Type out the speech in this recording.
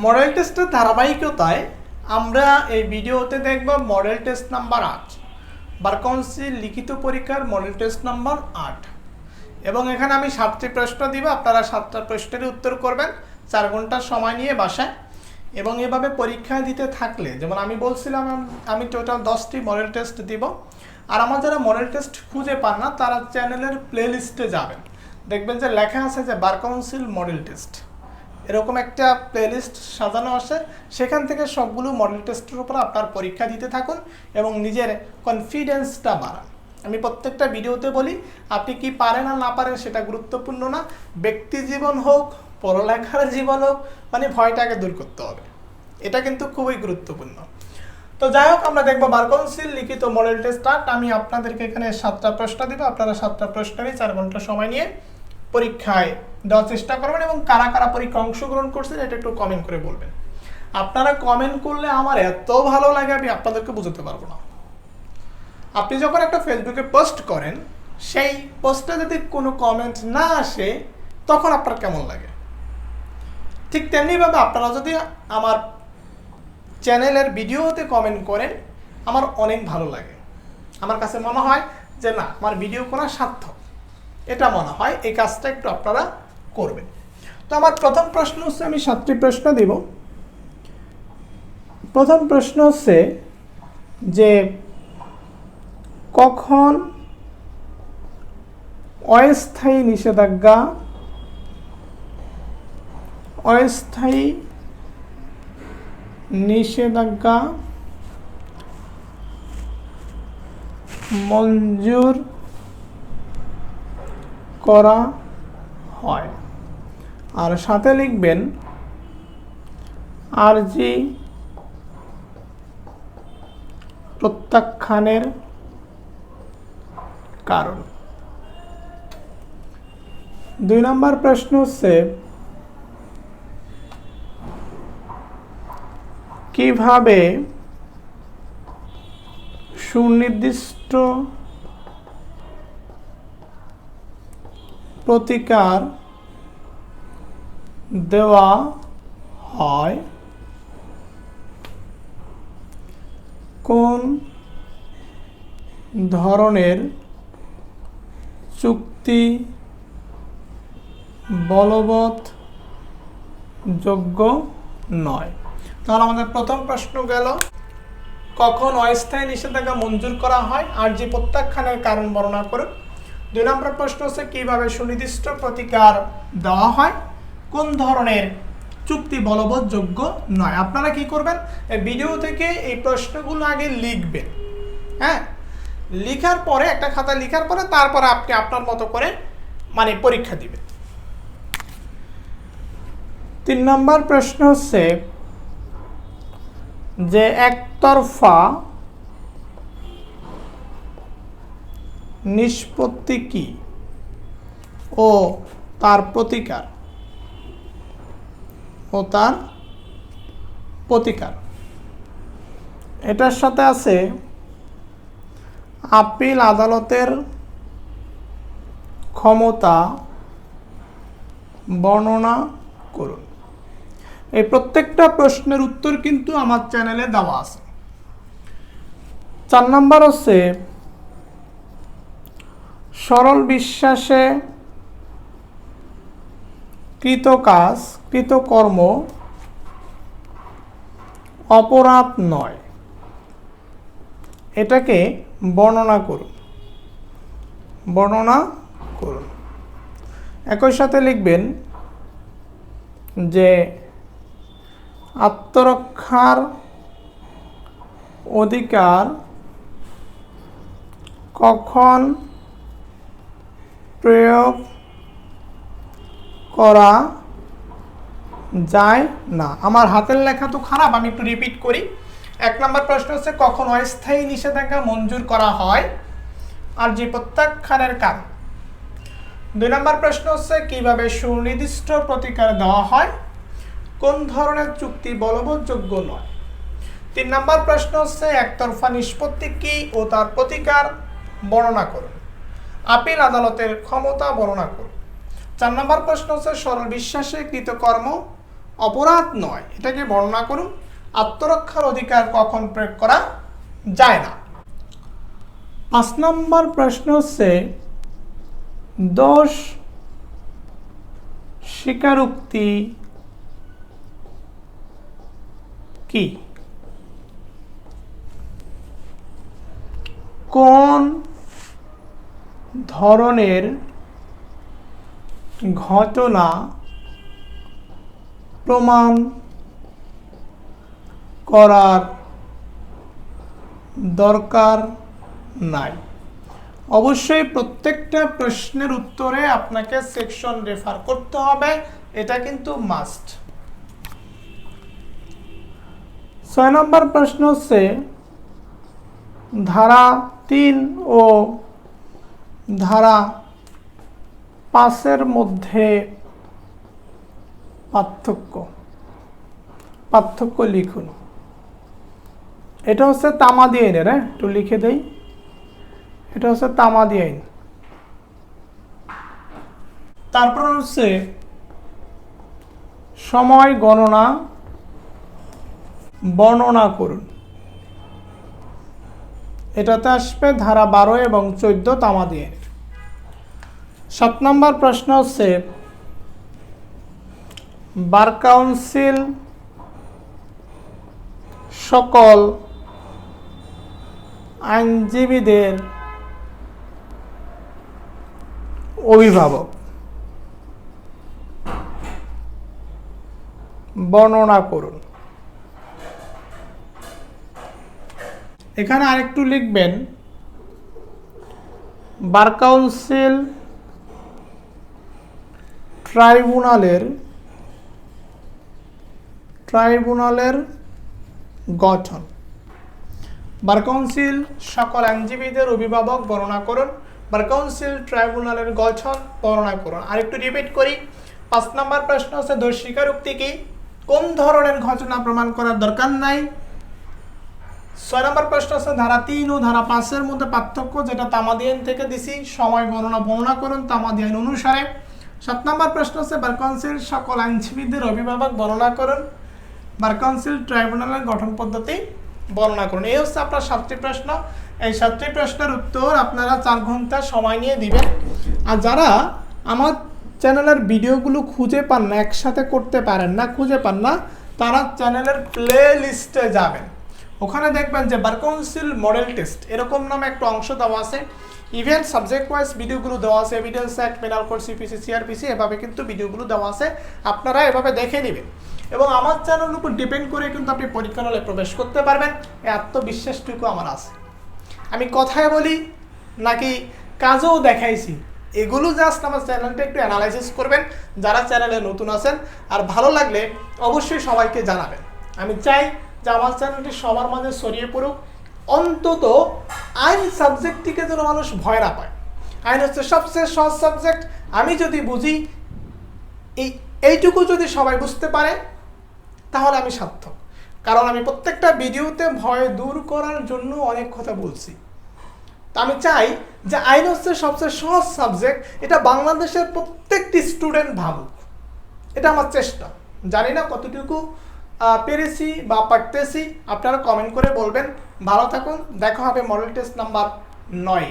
Model টেস্টের ধারাবাহিকতায় আমরা এই ভিডিওতে দেখব মডেল টেস্ট নাম্বার আট বার কাউন্সিল লিখিত পরীক্ষার মডেল টেস্ট নাম্বার আট। এবং এখানে আমি সাতটি প্রশ্ন দিব, আপনারা সাতটা প্রশ্নেরই উত্তর করবেন, চার ঘণ্টা সময় নিয়ে বাসায়। এবং এভাবে পরীক্ষা দিতে থাকলে, যেমন আমি বলছিলাম, আমি টোটাল দশটি মডেল টেস্ট দিব। আর আমার যারা মডেল টেস্ট খুঁজে পান না, তারা চ্যানেলের প্লে লিস্টে যাবেন। দেখবেন যে লেখা আছে যে বার কাউন্সিল মডেল টেস্ট। এরকম একটা প্লেলিস্ট সাজানো আসে সেখান থেকে সবগুলো মডেল টেস্টের উপর আপনার পরীক্ষা দিতে থাকুন এবং নিজের কনফিডেন্সটা বাড়ান। আমি প্রত্যেকটা ভিডিওতে বলি, আপনি কি পারেন আর না পারেন সেটা গুরুত্বপূর্ণ না। ব্যক্তি জীবন হোক, পড়ালেখার জীবন হোক মানে ভয়টাকে দূর করতে হবে। এটা কিন্তু খুবই গুরুত্বপূর্ণ। তো যাই হোক, আমরা দেখব বার কাউন্সিল লিখিত মডেল টেস্ট আমি আপনাদেরকে এখানে সাতটা প্রশ্ন দিব। আপনারা সাতটা প্রশ্নেরই চার ঘণ্টা সময় নিয়ে পরীক্ষায় দেওয়ার চেষ্টা করবেন এবং কারা কারা পরীক্ষা অংশগ্রহণ করছেন এটা একটু কমেন্ট করে বলবেন। আপনারা কমেন্ট করলে আমার এত ভালো লাগে আমি আপনাদেরকে বুঝতে পারব না। আপনি যখন একটা ফেসবুকে পোস্ট করেন, সেই পোস্টে যদি কোনো কমেন্ট না আসে, তখন আপনার কেমন লাগে? ঠিক তেমনিভাবে আপনারা যদি আমার চ্যানেলের ভিডিওতে কমেন্ট করেন, আমার অনেক ভালো লাগে। আমার কাছে মনে হয় যে না, আমার ভিডিও করা সার্থক। এটা মনে হয় এই কাজটা একটু আপনারা করবেন। তো আমার প্রথম প্রশ্ন হচ্ছে, আমি সাতটি প্রশ্ন দিব। প্রথম প্রশ্ন হচ্ছে যে, কখন অস্থায়ী নিষেধাজ্ঞা অস্থায়ী নিষেধাজ্ঞা মঞ্জুর করা হয়। আর সাথে লিখবেন আরজি প্রত্যাখ্যানের কারণ। দুই নম্বর প্রশ্ন হচ্ছে কীভাবে সুনির্দিষ্ট প্রতিকার দেওয়া হয়। কোন ধরনের চুক্তি বলবৎ যোগ্য নয়? তাহলে আমাদের প্রথম প্রশ্ন গেল, কখন অস্থায়ী নিষেধাজ্ঞা মঞ্জুর করা হয়? আর যে প্রত্যাখ্যানের কারণ বর্ণনা করুন। দুই নম্বর প্রশ্ন হচ্ছে, কীভাবে সুনির্দিষ্ট প্রতিকার দেওয়া হয়? কোন ধরনের চুক্তি বলবৎ যোগ্য নয়? আপনারা কি করবেন? ভিডিও থেকে এই প্রশ্নগুলো আগে লিখবেন। হ্যাঁ? লিখার পরে, একটা খাতা লিখার পরে, তারপরে আপনি আপনার মতো করে মানে পরীক্ষা দিবেন। তিন নম্বর প্রশ্ন হচ্ছে যে, একতরফা নিষ্পত্তি কি ও তার প্রতিকার? ও তার প্রতিকার। এটার সাথে আছে আপিল আদালতের ক্ষমতা বর্ণনা করুন। এই প্রত্যেকটা প্রশ্নের উত্তর কিন্তু আমার চ্যানেলে দেওয়া আছে। চার নাম্বার হচ্ছে সরল বিশ্বাসে কৃত কাজ কৃতকর্ম অপরাধ নয়। এটাকে বর্ণনা করুন। বর্ণনা করুন। একই সাথে লিখবেন যে আত্মরক্ষার অধিকার কখন প্রয়োগ করা যায় না। আমার হাতের লেখা তো খারাপ, আমি একটু রিপিট করি। এক নম্বর প্রশ্ন হচ্ছে, কখন অস্থায়ী নিষেধাজ্ঞা মঞ্জুর করা হয় আর যে প্রত্যাখ্যানের কারণ দুই নম্বর প্রশ্ন হচ্ছে, কীভাবে সুনির্দিষ্ট প্রতিকার দেওয়া হয়? কোন ধরনের চুক্তি বলবৎযোগ্য নয়? তিন নম্বর প্রশ্ন হচ্ছে, একতরফা নিষ্পত্তি কি ও তার প্রতিকার বর্ণনা করুন। আপিল আদালতের ক্ষমতা বর্ণনা করুন। চার নম্বর প্রশ্ন হচ্ছে, সরল বিশ্বাসে কৃতকর্ম অপরাধ নয়। এটাকে বর্ণনা করুন, আত্মরক্ষার অধিকার কখন প্রয়োগ করা যায় না? পাঁচ নম্বর প্রশ্ন হচ্ছে, দোষ স্বীকারোক্তি কি? কোন ধরনের ঘটনা প্রমাণ করার দরকার নাই। অবশ্যই প্রত্যেকটা প্রশ্নের উত্তরে আপনাকে সেকশন রেফার করতে হবে, এটা কিন্তু মাস্ট ছয় নম্বর প্রশ্ন হচ্ছে, ধারা তিন ও ধারা পাঁচের মধ্যে পার্থক্য। পার্থক্য লিখুন। এটা হচ্ছে তামাদি আইনের হ্যাঁ? একটু লিখে দেই। এটা হচ্ছে তামাদি আইন। তারপর হচ্ছে সময় গণনা, বর্ণনা করুন। এটাতে আসবে ধারা বারো এবং চোদ্দ তামাদি আইনের সাত নম্বর প্রশ্ন হচ্ছে, বার কাউন্সিল সকল আইনজীবীদের অভিভাবক বর্ণনা করুন। এখানে আরেকটু লিখবেন, বার কাউন্সিল ট্রাইব্যুনালের ট্রাইব্যুনালের গঠন। বার কাউন্সিল সকল আইনজীবীদের অভিভাবক বর্ণনা করুন। বার কাউন্সিল ট্রাইব্যুনালের গঠন বর্ণনা করুন। আরেকটু রিপিট করি। পাঁচ নম্বর প্রশ্ন হচ্ছে, দোষ স্বীকারোক্তি কি? কোন ধরনের ঘটনা প্রমাণ করার দরকার নাই? ছয় নম্বর প্রশ্ন হচ্ছে, ধারা তিন ও ধারা পাঁচের মধ্যে পার্থক্য যেটা তামাদিয়ান থেকে দিছি, সময় গণনা বর্ণনা করুন। তামাদিয়ান অনুসারে সাত নম্বর প্রশ্ন হচ্ছে বার কাউন্সিল সকল আইনজীবীদের অভিভাবক বর্ণনা করুন। বার কাউন্সিল ট্রাইব্যুনালের গঠন পদ্ধতি বর্ণনা করুন। এই হচ্ছে আপনার সাতটি প্রশ্ন। এই সাতটি প্রশ্নের উত্তর আপনারা চার ঘণ্টা সময় নিয়ে দিবেন। আর যারা আমার চ্যানেলের ভিডিওগুলো খুঁজে পান না, একসাথে করতে পারেন না, খুঁজে পান না, তারা চ্যানেলের প্লে লিস্টে যাবেন। ওখানে দেখবেন যে বার কাউন্সিল মডেল টেস্ট, এরকম নামে একটা অংশ দেওয়া আছে। ইভেন্ট সাবজেক্ট ওয়াইজ ভিডিওগুলো দেওয়া আছে evidence act penal code CPC CrPC এভাবে কিন্তু ভিডিওগুলো দেওয়া আছে। আপনারা এভাবে দেখে নেবেন। এবং আমার চ্যানেলের উপর ডিপেন্ড করে কিন্তু আপনি পরীক্ষা হলে প্রবেশ করতে পারবেন। এই আত্মবিশ্বাসটুকু আমার আছে। আমি কথায় বলি, নাকি কাজও দেখাইছি। এগুলো জাস্ট আমার চ্যানেলটা একটু অ্যানালাইসিস করবেন, যারা চ্যানেলে নতুন আছেন। আর ভালো লাগলে অবশ্যই সবাইকে জানাবেন। আমি চাই যে আমার চ্যানেলটি সবার মাঝে ছড়িয়ে পড়ুক। অন্তত আইন সাবজেক্টটিকে যেন মানুষ ভয় না পায়। আইন হচ্ছে সবচেয়ে সহজ সাবজেক্ট। আমি যদি বুঝি, এই, এইটুকু যদি সবাই বুঝতে পারে, তাহলে আমি সার্থক। কারণ আমি প্রত্যেকটা ভিডিওতে ভয় দূর করার জন্য অনেক কথা বলছি। তা আমি চাই যে আইন হচ্ছে সবচেয়ে সহজ সাবজেক্ট। এটা বাংলাদেশের প্রত্যেকটি স্টুডেন্ট ভাবুক। এটা আমার চেষ্টা। জানি না কতটুকু পেরেছি বা পারতেছি, আপনারা কমেন্ট করে বলবেন। ভালো থাকুন, দেখা হবে মডেল টেস্ট নাম্বার নয়।